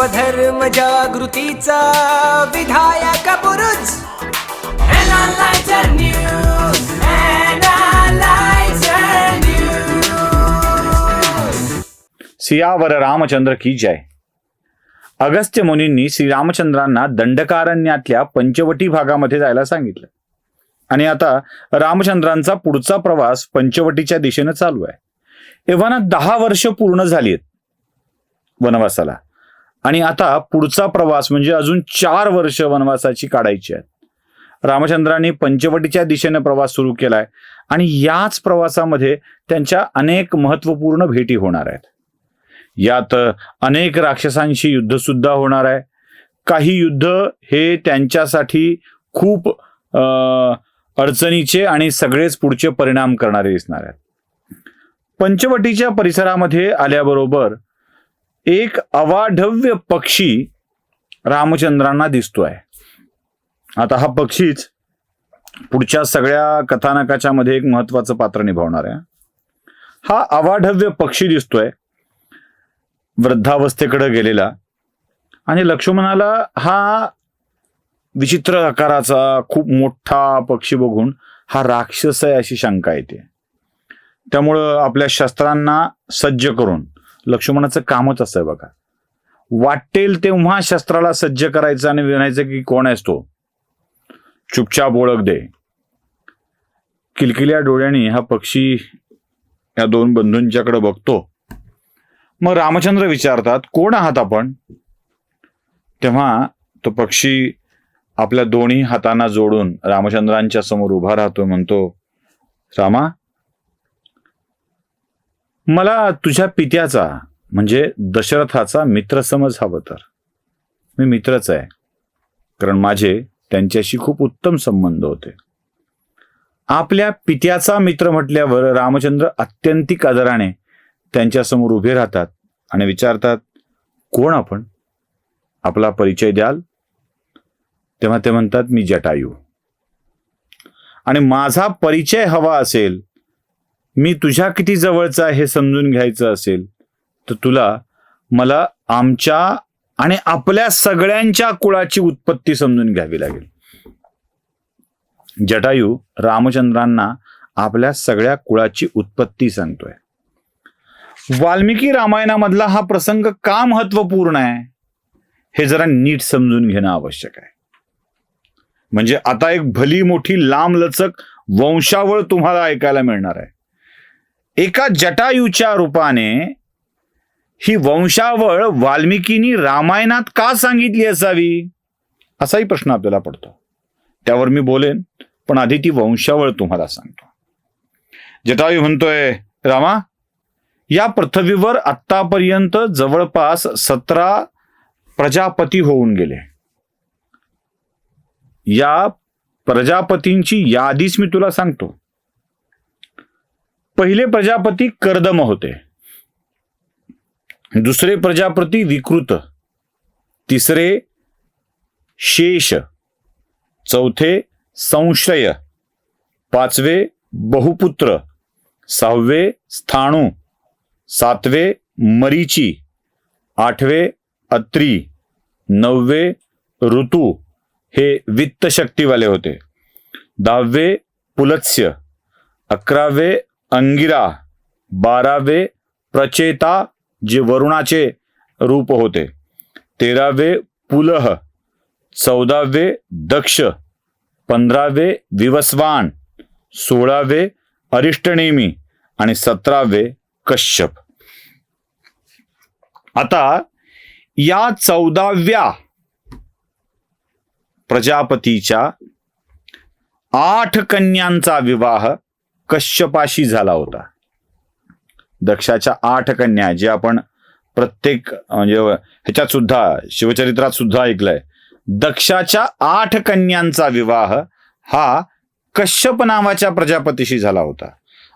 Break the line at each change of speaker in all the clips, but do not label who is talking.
स्वधर्म जागृतीचा विधायक News.
सियावर रामचंद्र की जय. अगस्त्य मुनींनी श्रीरामचंद्रांना दंडकारण्यातल्या पंचवटी भागामध्ये जायला सांगितलं. आणि आता रामचंद्रांचा पुढचा प्रवास पंचवटीच्या दिशेनं चालू आहे. एव्हाना दहा वर्ष पूर्ण झाली आहेत वनवासाला. आणि आता पुढचा प्रवास म्हणजे अजून चार वर्ष वनवासाची काढायची आहेत रामचंद्रांनी पंचवटीच्या दिशेने प्रवास सुरू केलाय आणि याच प्रवासामध्ये त्यांच्या अनेक महत्त्वपूर्ण भेटी होणार आहेत. यात अनेक राक्षसांशी युद्ध सुद्धा होणार आहे. काही युद्ध हे त्यांच्यासाठी खूप अडचणीचे आणि सगळेच पुढचे परिणाम करणारे दिसणार आहेत. पंचवटीच्या परिसरामध्ये आल्याबरोबर एक अवाढव्य पक्षी रामचंद्रांना दिसतोय. आता हा पक्षीच पुढच्या सगळ्या कथानकाच्या मध्ये एक महत्वाचं पात्र निभावणार आहे. हा अवाढव्य पक्षी दिसतोय. वृद्धावस्थेकडे गेलेला. आणि लक्ष्मणाला हा विचित्र आकाराचा खूप मोठा पक्षी बघून हा राक्षस आहे अशी शंका येते. त्यामुळं आपल्या शस्त्रांना सज्ज करून लक्ष्मणाचं कामच असं बघा. वाटेल तेव्हा शस्त्राला सज्ज करायचं आणि विणायचं की कोण आहेस तो? चुपचाप ओळख दे. किलकिल्या डोळ्यांनी हा पक्षी या दोन बंधूंच्याकडे बघतो. मग रामचंद्र विचारतात कोण आहात आपण? तेव्हा तो पक्षी आपल्या दोन्ही हातांना जोडून रामचंद्रांच्या समोर उभा राहतो म्हणतो रामा मला तुझ्या पित्याचा म्हणजे दशरथाचा मित्र समज हवं तर. मी मित्रच आहे. कारण माझे त्यांच्याशी खूप उत्तम संबंध होते. आपल्या पित्याचा मित्र म्हटल्यावर रामचंद्र अत्यंतिक आदराने त्यांच्यासमोर उभे राहतात आणि विचारतात कोण आपण? आपला परिचय द्याल? तेव्हा ते म्हणतात मी जटायू. आणि माझा परिचय हवा असेल मी तुझ्या किती जवळचा हे समजून घ्यायचं असेल तर तुला मला आमच्या आणि आपल्या सगळ्यांच्या कुळाची उत्पत्ती समजून घ्यावी लागेल. जटायू रामचंद्रांना आपल्या सगळ्या कुळाची उत्पत्ती सांगतोय. वाल्मिकी रामायणामधला हा प्रसंग का महत्त्वपूर्ण आहे हे जरा नीट समजून घेणं आवश्यक आहे. म्हणजे आता एक भली मोठी लांब लचक वंशावळ तुम्हाला ऐकायला मिळणार आहे. एका जटायूच्या रूपाने ही वंशावळ वाल्मिकीनी रामायणात का सांगितली असावी? असाही प्रश्न आपल्याला पडतो. त्यावर मी बोलेन पण आधी ती वंशावळ तुम्हाला सांगतो. जटायू म्हणतोय रामा या पृथ्वीवर आतापर्यंत जवळपास सतरा प्रजापती होऊन गेले. या प्रजापतींची यादीच मी तुला सांगतो. पहिले प्रजापती कर्दम होते. दुसरे प्रजापती विकृत. तिसरे शेष. चौथे संशय. पाचवे बहुपुत्र. सहावे स्थाणू. सातवे मरीची. आठवे अत्री. नववे ऋतू. हे वित्तशक्तीवाले होते. दहावे पुलत्स्य. अकरावे अंगिरा बारावे प्रचेता जे वरुणाचे रूप होते. तेरावे पुलह चौदावे दक्ष पंधरावे विवस्वान सोळावे अरिष्टनेमी आणि सतरावे कश्यप. आता या चौदाव्या प्रजापतीच्या आठ कन्यांचा विवाह कश्यपाशी झाला होता. दक्षाच्या आठ कन्या जे आपण प्रत्येक म्हणजे ह्याच्यात सुद्धा शिवचरित्रात सुद्धा ऐकलंय. दक्षाच्या आठ कन्यांचा विवाह हा कश्यप नावाच्या प्रजापतीशी झाला होता.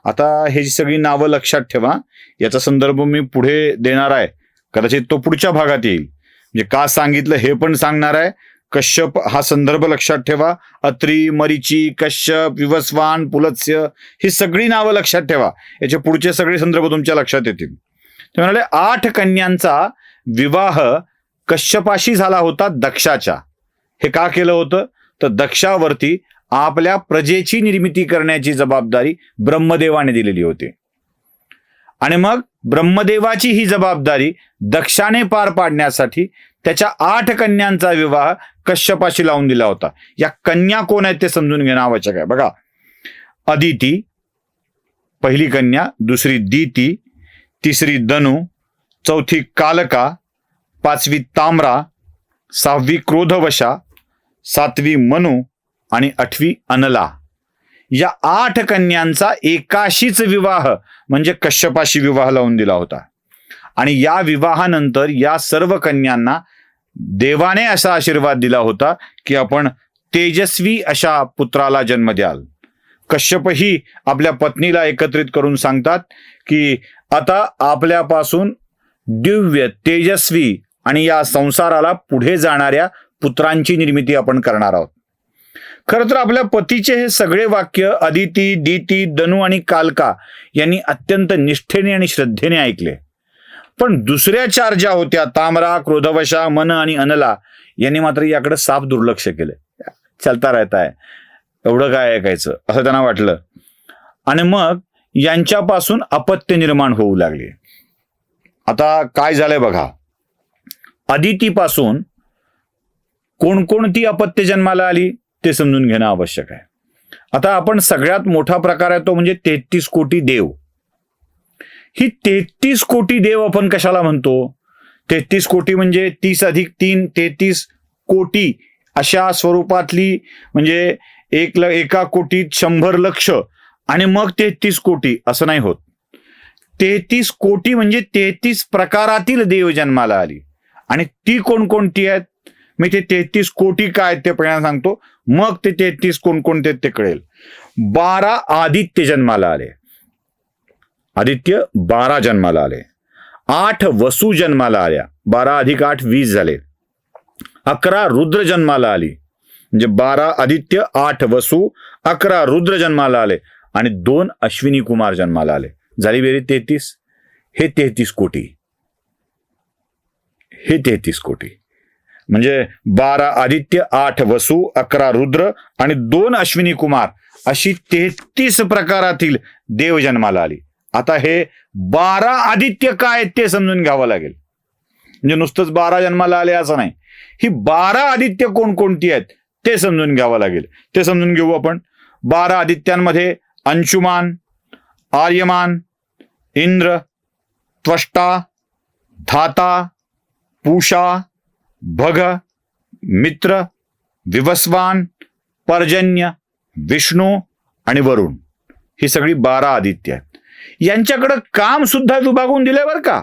आता हे सगळी नावं लक्षात ठेवा. याचा संदर्भ मी पुढे देणार आहे. कदाचित तो पुढच्या भागात येईल. म्हणजे का सांगितलं हे पण सांगणार आहे. कश्यप हा संदर्भ लक्षात ठेवा. अत्री मरीची कश्यप विवस्वान पुलत्स्य ही सगळी नावं लक्षात ठेवा. याचे पुढचे सगळे संदर्भ तुमच्या लक्षात येतील. ते म्हणाले आठ कन्यांचा विवाह कश्यपाशी झाला होता दक्षाच्या. हे का केलं होतं? तर दक्षावरती आपल्या प्रजेची निर्मिती करण्याची जबाबदारी ब्रह्मदेवाने दिलेली होती. आणि मग ब्रह्मदेवाची ही जबाबदारी दक्षाने पार पाडण्यासाठी त्याच्या आठ कन्यांचा विवाह कश्यपाशी लावून दिला होता. या कन्या कोण आहेत ते समजून घेणं आवश्यक आहे. बघा. अदिती पहिली कन्या दुसरी दिती तिसरी दनू चौथी कालका पाचवी ताम्रा सहावी क्रोधवशा सातवी मनु आणि आठवी अनला. या आठ कन्यांचा एकाशीच विवाह म्हणजे कश्यपाशी विवाह लावून दिला होता. आणि या विवाहानंतर या सर्व कन्यांना देवाने असा आशीर्वाद दिला होता की आपण तेजस्वी अशा पुत्राला जन्म द्याल. कश्यपही आपल्या पत्नीला एकत्रित करून सांगतात की आता आपल्यापासून दिव्य तेजस्वी आणि या संसाराला पुढे जाणाऱ्या पुत्रांची निर्मिती आपण करणार आहोत. खरं तर आपल्या पतीचे हे सगळे वाक्य अदिती दिती दनू आणि कालका यांनी अत्यंत निष्ठेने आणि श्रद्धेने ऐकले. पण दुसऱ्या चार ज्या होत्या तामरा क्रोधवशा मन आणि अनला यांनी मात्र याकडे साफ दुर्लक्ष केलं. चलता राहताय. आहे एवढं काय ऐकायचं? असं त्यांना वाटलं. आणि मग यांच्यापासून अपत्य निर्माण होऊ लागले. आता काय झालंय बघा. अदितीपासून कोणकोणती अपत्य जन्माला आली? ते समजून घेणं आवश्यक आहे. आता आपण सगळ्यात मोठा प्रकार आहे तो म्हणजे तेहतीस कोटी देव. ही तेहतीस कोटी देव आपण कशाला म्हणतो? तेहतीस कोटी म्हणजे तीस अधिक तीन तेहतीस कोटी अशा स्वरूपातली म्हणजे एक ल एका कोटीत शंभर लक्ष आणि मग तेहतीस कोटी असं नाही होत. तेहतीस कोटी म्हणजे तेहतीस प्रकारातील देव जन्माला आली. आणि ती कोणकोणती आहेत? मी ते तेहतीस कोटी काय आहेत ते पहिला सांगतो. मग ते तेहतीस कोणकोणते ते कळेल. बारा आदित्य जन्माला आले. आदित्य बारा जन्माला आले. आठ वसू जन्माला आल्या. बारा अधिक आठ वीस झाले. अकरा रुद्र जन्माला आली. म्हणजे बारा आदित्य आठ वसू अकरा रुद्र जन्माला आले. आणि दोन अश्विनी कुमार जन्माला आले. झाली बेरी तेहतीस? हे तेहतीस कोटी. हे तेहतीस कोटी. म्हणजे बारा आदित्य आठ वसू अकरा रुद्र आणि दोन अश्विनी कुमार अशी तेहतीस प्रकारातील देव जन्माला आली. आता हे बारा आदित्य काय आहेत ते समजून घ्यावं लागेल. म्हणजे नुसतंच बारा जन्माला आले असं नाही. ही बारा आदित्य कोणकोणती आहेत ते समजून घ्यावं लागेल. ते समजून घेऊ आपण. बारा आदित्यांमध्ये अंशुमान आर्यमान इंद्र त्वष्टा धाता पूषा भग मित्र विवस्वान पर्जन्य विष्णू आणि वरुण. ही सगळी बारा आदित्य आहेत. यांच्याकडं काम सुद्धा विभागून दिलंय बरं का?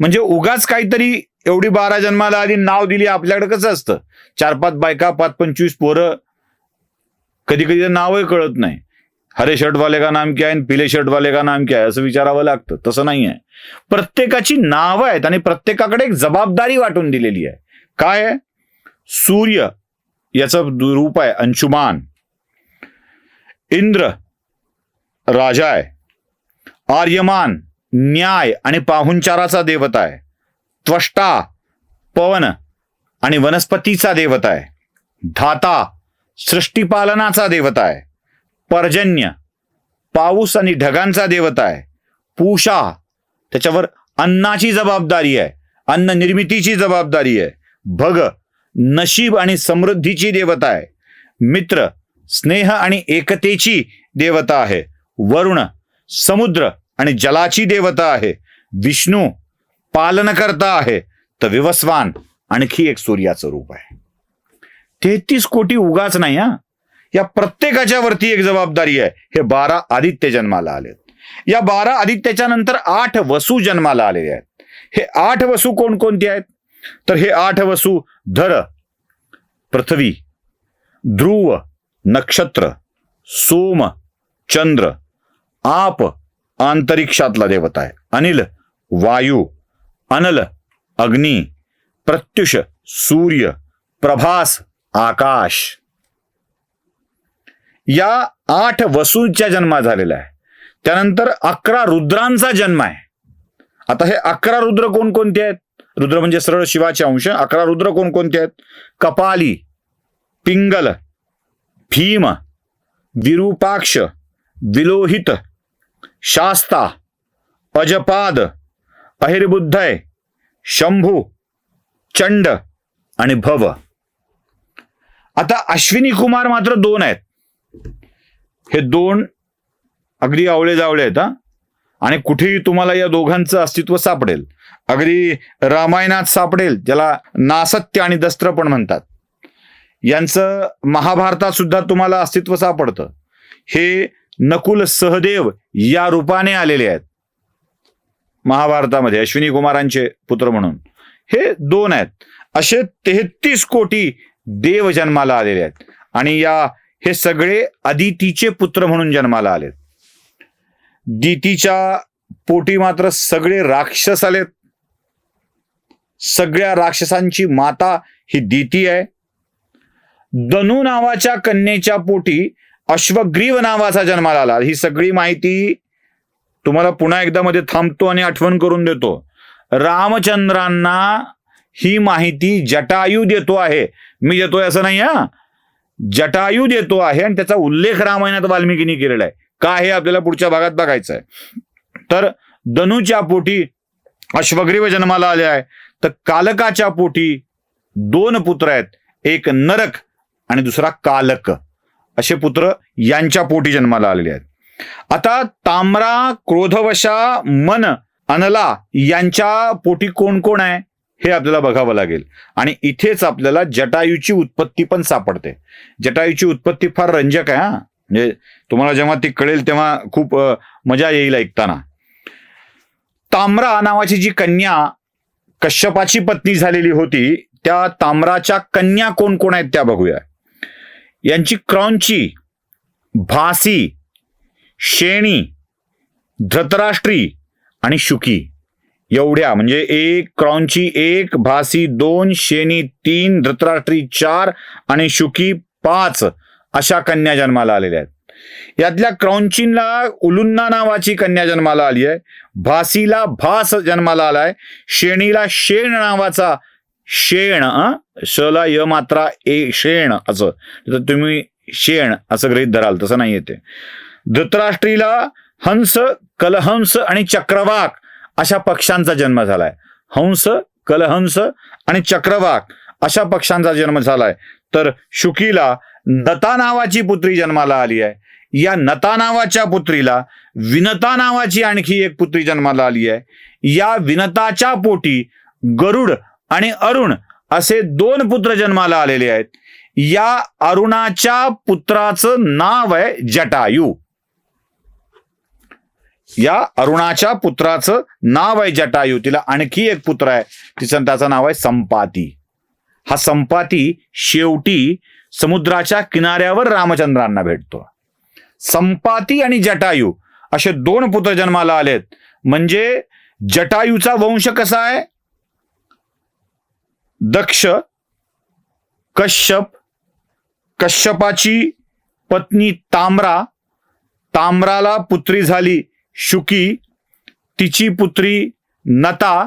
म्हणजे उगाच काहीतरी एवढी बारा जन्माला आली नाव दिली आपल्याकडे कसं असतं? चार पाच बायका पाच पंचवीस पोरं कधी कधी नावही कळत नाही. हरे शर्ट वाले का नाम क्या आहे आणि पिले शर्टवाले का नाम क्या आहे असं विचारावं लागतं. तसं नाही आहे प्रत्येकाची नावं आहेत आणि प्रत्येकाकडे एक जबाबदारी वाटून दिलेली आहे. काय आहे? सूर्य याचं रूप आहे अंशुमान. इंद्र राजा आहे. आर्यमान न्याय आणि पाहुणचाराचा देवता आहे. त्वष्टा पवन आणि वनस्पतीचा देवता आहे. धाता सृष्टीपालनाचा देवता आहे. पर्जन्य पाऊस आणि ढगांचा देवता आहे. पूषा त्याच्यावर अन्नाची जबाबदारी आहे. अन्न निर्मितीची जबाबदारी आहे. भग नशीब आणि समृद्धीची देवता आहे. मित्र स्नेह आणि एकतेची देवता आहे. वरुण समुद्र आणि जलाची देवता आहे. विष्णू पालनकर्ता आहे. तर विवस्वान आणखी एक सूर्याचं रूप आहे. तेहतीस कोटी उगाच नाही हा. या प्रत्येकाच्या वरती एक जबाबदारी आहे. हे बारा आदित्य जन्माला आलेत. या बारा आदित्याच्या नंतर आठ वसू जन्माला आलेले आहेत. हे आठ वसू कोणकोणते आहेत? तर हे आठ वसू धर पृथ्वी ध्रुव नक्षत्र सोम चंद्र आप आंतरिक्षातला देवता आहे. अनिल वायू अनल अग्नी प्रत्युष सूर्य प्रभास आकाश. या आठ वसूंच्या जन्मा झालेला आहे. त्यानंतर अकरा रुद्रांचा जन्म आहे. आता हे अकरा रुद्र कोणकोणते आहेत? रुद्र म्हणजे सरळ शिवाचे अंश. अकरा रुद्र कोणकोणते आहेत? कपाली पिंगल भीम विरूपाक्ष विलोहित शास्ता अजपाद अहिर्बुद्धय शंभू चंड आणि भव. आता अश्विनी कुमार मात्र दोन आहेत. हे दोन अगदी आवळे जावळे आहेत आणि कुठेही तुम्हाला या दोघांचं अस्तित्व सापडेल. अगदी रामायणात सापडेल ज्याला नासत्य आणि दस्त्र पण म्हणतात. यांचं महाभारतात सुद्धा तुम्हाला अस्तित्व सापडतं. हे नकुल सहदेव या रूपाने आलेले आहेत. महाभारतामध्ये अश्विनी कुमारांचे पुत्र म्हणून. हे दोन आहेत. असे तेहतीस कोटी देव जन्माला आलेले आहेत. आणि या हे सगळे अदितीचे पुत्र म्हणून जन्माला आलेत. दितीच्या पोटी मात्र सगळे राक्षस आलेत. सगळ्या राक्षसांची माता ही दिती आहे. दनू नावाच्या कन्येच्या पोटी अश्वग्रीव नावाचा जन्माला आला ही सगळी माहिती तुम्हाला पुन्हा एकदा मध्ये थांबतो आणि आठवण करून देतो. रामचंद्रांना ही माहिती जटायू देतो आहे. मी देतोय असं नाही हा? जटायू देतो आहे आणि त्याचा उल्लेख रामायणात वाल्मिकीने केलेला आहे. का हे आपल्याला पुढच्या भागात बघायचं आहे तर दनूच्या पोटी अश्वग्रीव जन्माला आले आहे. तर कालकाच्या पोटी दोन पुत्र आहेत. एक नरक आणि दुसरा कालक. असे पुत्र यांच्या पोटी जन्माला आलेले आहेत. आता ताम्रा क्रोधवशा मन अनला यांच्या पोटी कोण कोण आहे? हे आपल्याला बघावं लागेल. आणि इथेच आपल्याला जटायूची उत्पत्ती पण सापडते. जटायूची उत्पत्ती फार रंजक आहे हा. म्हणजे तुम्हाला जेव्हा ती कळेल तेव्हा खूप मजा येईल ऐकताना. ताम्रा नावाची जी कन्या कश्यपाची पत्नी झालेली होती त्या ताम्राच्या कन्या कोण कोण आहेत त्या बघूया. यांची क्रॉंची भासी शेणी धृतराष्ट्री आणि शुकी. एवढ्या म्हणजे एक क्रॉंची एक भासी दोन शेणी तीन धृतराष्ट्री चार आणि शुकी पाच अशा कन्या जन्माला आलेल्या आहेत. यातल्या क्रॉंचींना उलुन्ना नावाची कन्या जन्माला आली आहे. भासीला भास जन्माला आलाय शेणीला शेण नावाचा शेण सला शला य मात्रा ए शेण असं. तर तुम्ही शेण असं गृहित धराल तसं नाही येते. धृतराष्ट्रीला हंस कलहंस आणि चक्रवाक अशा पक्षांचा जन्म झालाय. हंस कलहंस आणि चक्रवाक अशा पक्षांचा जन्म झालाय. तर शुकीला नता नावाची पुत्री जन्माला आली आहे. या नता नावाच्या पुत्रीला विनता नावाची आणखी एक पुत्री जन्माला आली आहे. या विनताच्या पोटी गरुड आणि अरुण असे दोन पुत्र जन्माला आलेले आहेत. या अरुणाच्या पुत्राचं नाव आहे जटायू. या अरुणाच्या पुत्राचं नाव आहे जटायू. तिला आणखी एक पुत्र आहे. तिचं त्याचं नाव आहे संपाती. हा संपाती शेवटी समुद्राच्या किनाऱ्यावर रामचंद्रांना भेटतो. संपाती आणि जटायू असे दोन पुत्र जन्माला आलेत. म्हणजे जटायूचा वंश कसा आहे? दक्ष कश्यप कश्यपाची पत्नी ताम्रा ताम्राला पुत्री झाली शुकी तिची पुत्री नता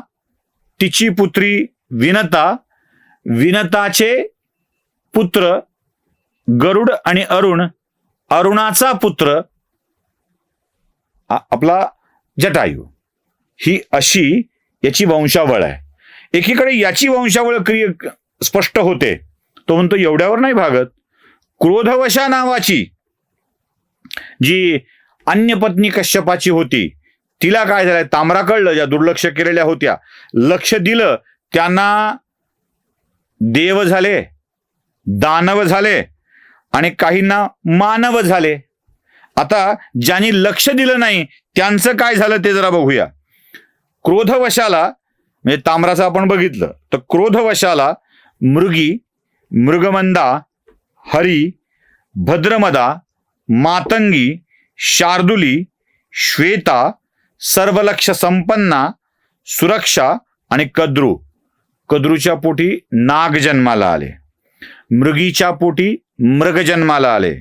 तिची पुत्री विनता विनताचे पुत्र गरुड आणि अरुण अरुणाचा पुत्र आपला जटायू. ही अशी याची वंशावळ आहे. एकीकडे याची वंशावळ क्रिय स्पष्ट होते. तो म्हणतो एवढ्यावर नाही भागत. क्रोधवशा नावाची जी अन्य पत्नी कश्यपाची होती तिला काय झालंय तांबरा कळलं ज्या दुर्लक्ष केलेल्या होत्या. लक्ष दिलं त्यांना देव झाले दानव झाले आणि काहींना मानव झाले. आता ज्यांनी लक्ष दिलं नाही त्यांचं काय झालं ते जरा बघूया. क्रोधवशाला म्हणजे ताम्राचं आपण बघितलं तर क्रोधवशाला मृगी मृगमंदा हरी भद्रमदा मातंगी शार्दुली श्वेता सर्वलक्ष संपन्ना सुरक्षा आणि कद्रू. कद्रूच्या पोटी नाग जन्माला आले. मृगीच्या पोटी मृग जन्माला आले.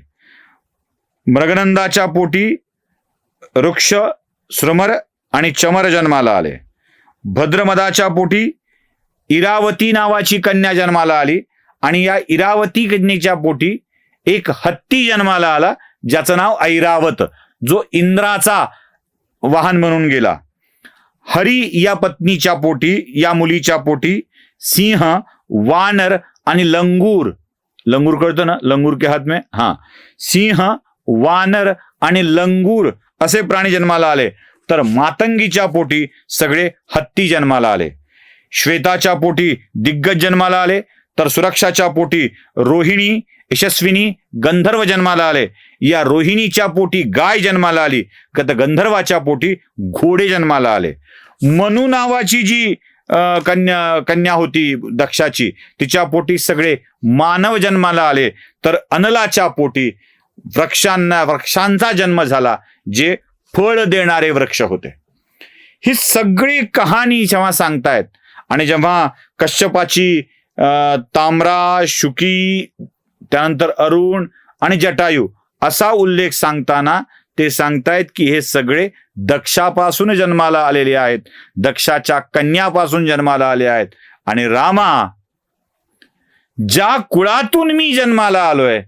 मृगनंदाच्या पोटी वृक्ष श्रमर आणि चमर जन्माला आले. भद्रमदाच्या पोटी इरावती नावाची कन्या जन्माला आली आणि या इरावती कन्येच्या पोटी एक हत्ती जन्माला आला ज्याचं नाव ऐरावत जो इंद्राचा वाहन म्हणून गेला. हरी या पत्नीच्या पोटी या मुलीच्या पोटी सिंह वानर आणि लंगूर. लंगूर कळतो ना? लंगूर के हात में? हा. सिंह वानर आणि लंगूर असे प्राणी जन्माला आले. तर मातंगीच्या पोटी सगळे हत्ती जन्माला आले. श्वेताच्या पोटी दिग्गज जन्माला आले. तर सुरक्षाच्या पोटी रोहिणी यशस्विनी गंधर्व जन्माला आले. या रोहिणीच्या पोटी गाय जन्माला आली. तर गंधर्वाच्या पोटी घोडे जन्माला आले. मनू नावाची जी कन्या कन्या होती दक्षाची. तिच्या पोटी सगळे मानव जन्माला आले. तर अनलाच्या पोटी वृक्षांना वृक्षांचा जन्म झाला जे फळ देणारे वृक्ष होते. ही सगळी कहाणी जेव्हा सांगतायत आणि जेव्हा कश्यपाची अं, ताम्रा शुकी त्यानंतर अरुण आणि जटायू असा उल्लेख सांगताना ते सांगतायत की हे सगळे दक्षापासून जन्माला आलेले आहेत. दक्षाच्या कन्यापासून जन्माला आले आहेत. आणि रामा ज्या कुळातून मी जन्माला आलोय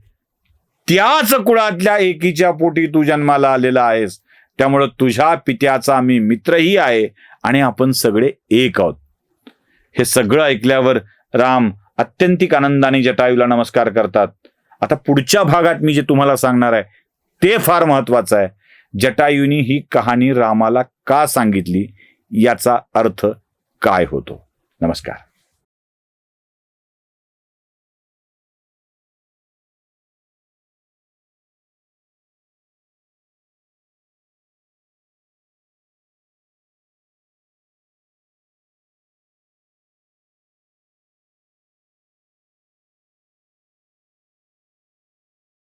त्याच कुळातल्या एकीच्या पोटी तू जन्माला आलेला आहेस. त्यामुळं तुझ्या पित्याचा मी मित्रही आहे आणि आपण सगळे एक आहोत. हे सगळं ऐकल्यावर राम अत्यंतिक आनंदाने जटायूला नमस्कार करतात. आता पुढच्या भागात मी जे तुम्हाला सांगणार आहे ते फार महत्वाचं आहे. जटायूनी ही कहाणी रामाला का सांगितली? याचा अर्थ काय होतो? नमस्कार.